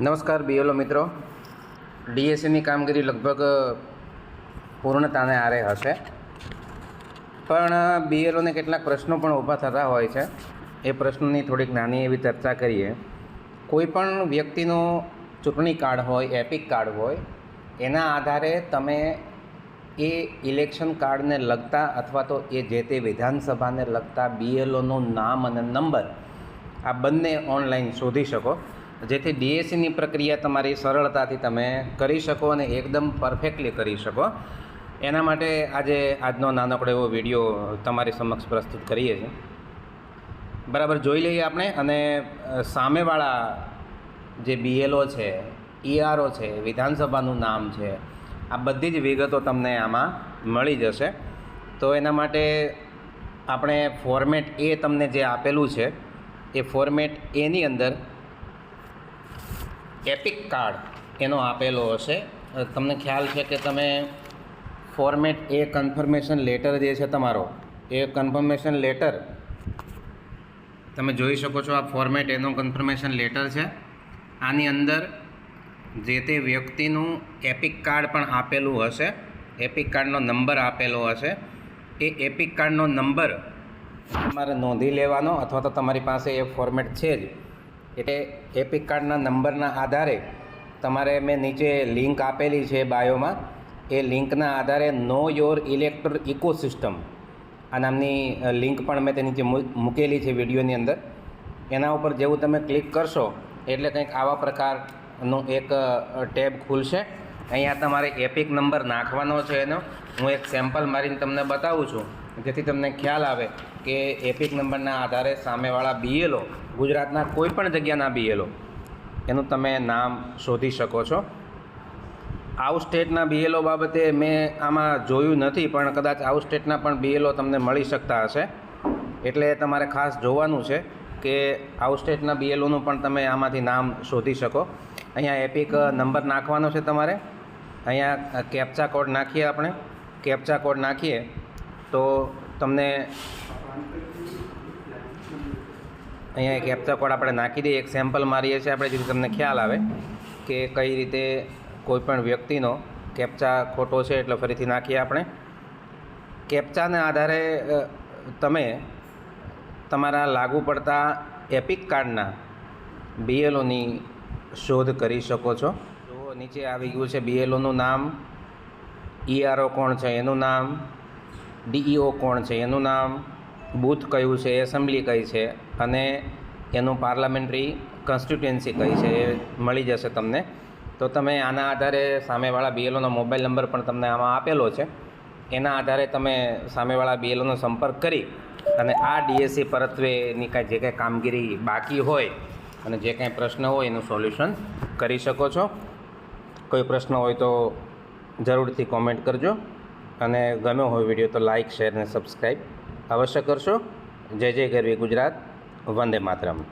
નમસ્કાર બીએલઓ મિત્રો. ડીએસસીની કામગીરી લગભગ પૂર્ણતાને આરે હશે. પણ બીએલઓને કેટલાક પ્રશ્નો પણ ઊભા થતા હોય છે. એ પ્રશ્નોની થોડીક નાની એવી ચર્ચા કરીએ. કોઈ પણ વ્યક્તિનો ચૂંટણી કાર્ડ હોય, એપિક કાર્ડ હોય, એના આધારે તમે એ ઇલેક્શન કાર્ડને લગતા અથવા તો એ જે તે વિધાનસભાને લગતા બીએલઓનું નામ અને નંબર આ બંને ઓનલાઈન શોધી શકો. જેથી ડીએસસીની પ્રક્રિયા તમારી સરળતાથી તમે કરી શકો અને એકદમ પરફેક્ટલી કરી શકો. એના માટે આજે આજનો નાનકડો એવો વીડિયો તમારી સમક્ષ પ્રસ્તુત કરીએ છીએ. બરાબર જોઈ લઈએ આપણે અને સામેવાળા જે બીએલઓ છે, ઈઆરઓ છે, વિધાનસભાનું નામ છે, આ બધી જ વિગતો તમને આમાં મળી જશે. તો એના માટે આપણે ફોર્મેટ એ તમને જે આપેલું છે, એ ફોર્મેટ એની અંદર એપિક કાર્ડ એનો આપેલો હશે. તમને ખ્યાલ છે કે તમે ફોર્મેટ એ કન્ફર્મેશન લેટર જે છે તમારો, એ કન્ફર્મેશન લેટર તમે જોઈ શકો છો આ ફોર્મેટ એનો કન્ફર્મેશન લેટર છે. આની અંદર જે તે વ્યક્તિનું એપિક કાર્ડ પણ આપેલું હશે. એપિક કાર્ડનો નંબર આપેલો હશે. એ એપિક કાર્ડનો નંબર તમારે નોંધી લેવાનો અથવા તો તમારી પાસે એ ફોર્મેટ છે જ. એટલે એપિક કાર્ડના નંબરના આધારે તમારે મેં નીચે લિંક આપેલી છે બાયોમાં. એ લિંકના આધારે નો યોર ઇલેક્ટ્રો ઇકોસિસ્ટમ આ નામની લિંક પણ મેં તે નીચે મૂકેલી છે વિડીયોની અંદર. એના ઉપર જેવું તમે ક્લિક કરશો એટલે કંઈક આવા પ્રકારનું એક ટેબ ખુલશે. અહીંયા તમારે એપિક નંબર નાખવાનો છે એનો. હું એક સેમ્પલ મારીને તમને બતાવું છું, જેથી તમને ખ્યાલ આવે. કે એપિક નંબરના આધારે સામેવાળા બીએલઓ ગુજરાતના કોઈ પણ જગ્યાના બીએલઓ, એનું તમે નામ શોધી શકો છો. આઉટ સ્ટેટના બીએલઓ બાબતે મેં આમાં જોયું નથી, પણ કદાચ આઉટ સ્ટેટના પણ બીએલઓ તમને મળી શકતા હશે. એટલે તમારે ખાસ જોવાનું છે કે આઉટ સ્ટેટના બીએલઓનું પણ તમે આમાંથી નામ શોધી શકો. અહીંયા એપિક નંબર નાખવાનો છે તમારે. અહીંયા કેપ્ચા કોડ નાખીએ આપણે. કેપ્ચા કોડ નાખીએ તો તમને અહીંયા એક કેપ્ચા કોડ આપણે નાખી દઈએ, એક સેમ્પલ મારીએ છીએ આપણે, જેથી તમને ખ્યાલ આવે કે કઈ રીતે કોઈપણ વ્યક્તિનો કેપ્ચા ખોટો છે એટલે ફરીથી નાખીએ આપણે. કેપ્ચાને આધારે તમે તમારા લાગુ પડતા એપિક કાર્ડના બીએલઓની શોધ કરી શકો છો. જો નીચે આવી ગયું છે બીએલઓનું નામ ઈઆરઓ કોણ છે એનું નામ ડીઈઓ કોણ છે એનું નામ બૂથ કયું છે, એસેમ્બલી કઈ છે અને એનું પાર્લામેન્ટરી કોન્સ્ટિટ્યુએન્સી કઈ છે એ મળી જશે તમને. તો તમે આના આધારે સામેવાળા બીએલઓનો મોબાઈલ નંબર પણ તમને આમાં આપેલો છે. એના આધારે તમે સામેવાળા બીએલઓનો સંપર્ક કરી અને આ ડીએસસી પરત્વેની કાંઈ જે કાંઈ કામગીરી બાકી હોય અને જે કાંઈ પ્રશ્ન હોય એનું સોલ્યુશન કરી શકો છો. કોઈ પ્રશ્ન હોય તો જરૂરથી કોમેન્ટ કરજો અને ગમ્યો હોય વીડિયો તો લાઇક શેર અને સબસ્ક્રાઈબ અવશ્ય કરશો. જય જય ગરવી ગુજરાત. વંદે માતરમ.